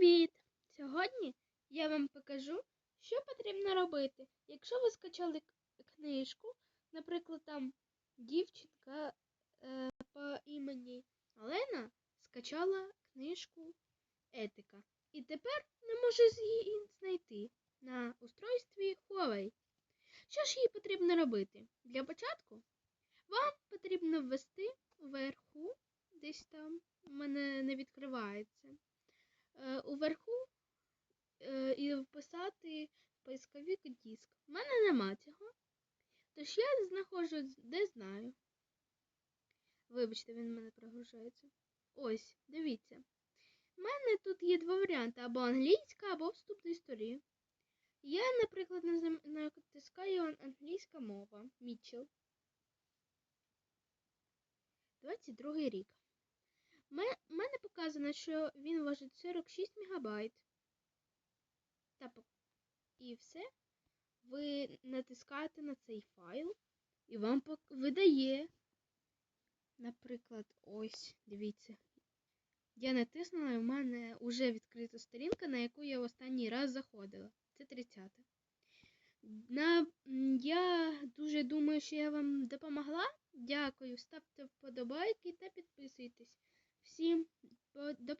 Привіт! Сьогодні я вам покажу, що потрібно робити, якщо ви скачали книжку, наприклад, там дівчинка е, по імені Олена скачала книжку Етика. І тепер не може її знайти на устройстві Huawei. Що ж їй потрібно робити? Для початку вам потрібно ввести вверху, десь там у мене не відкривається уверху е, і вписати в поисковик диск. У мене нема цього. Тож я знаходжу де знаю. Вибачте, він в мене прогружається. Ось, дивіться. У мене тут є два варіанти: або англійська, або вступ до історії. Я, наприклад, натискаю англійська мова. Мітчел. 22 рік. У мене показано, що він важить 46 мегабайт. Та і все. Ви натискаєте на цей файл, і вам видає. Наприклад, ось, дивіться. Я натиснула, і в мене вже відкрита сторінка, на яку я в останній раз заходила. Це 30. На, я дуже думаю, що я вам допомогла. Дякую. Ставте вподобайки та підписуйтесь. Всім до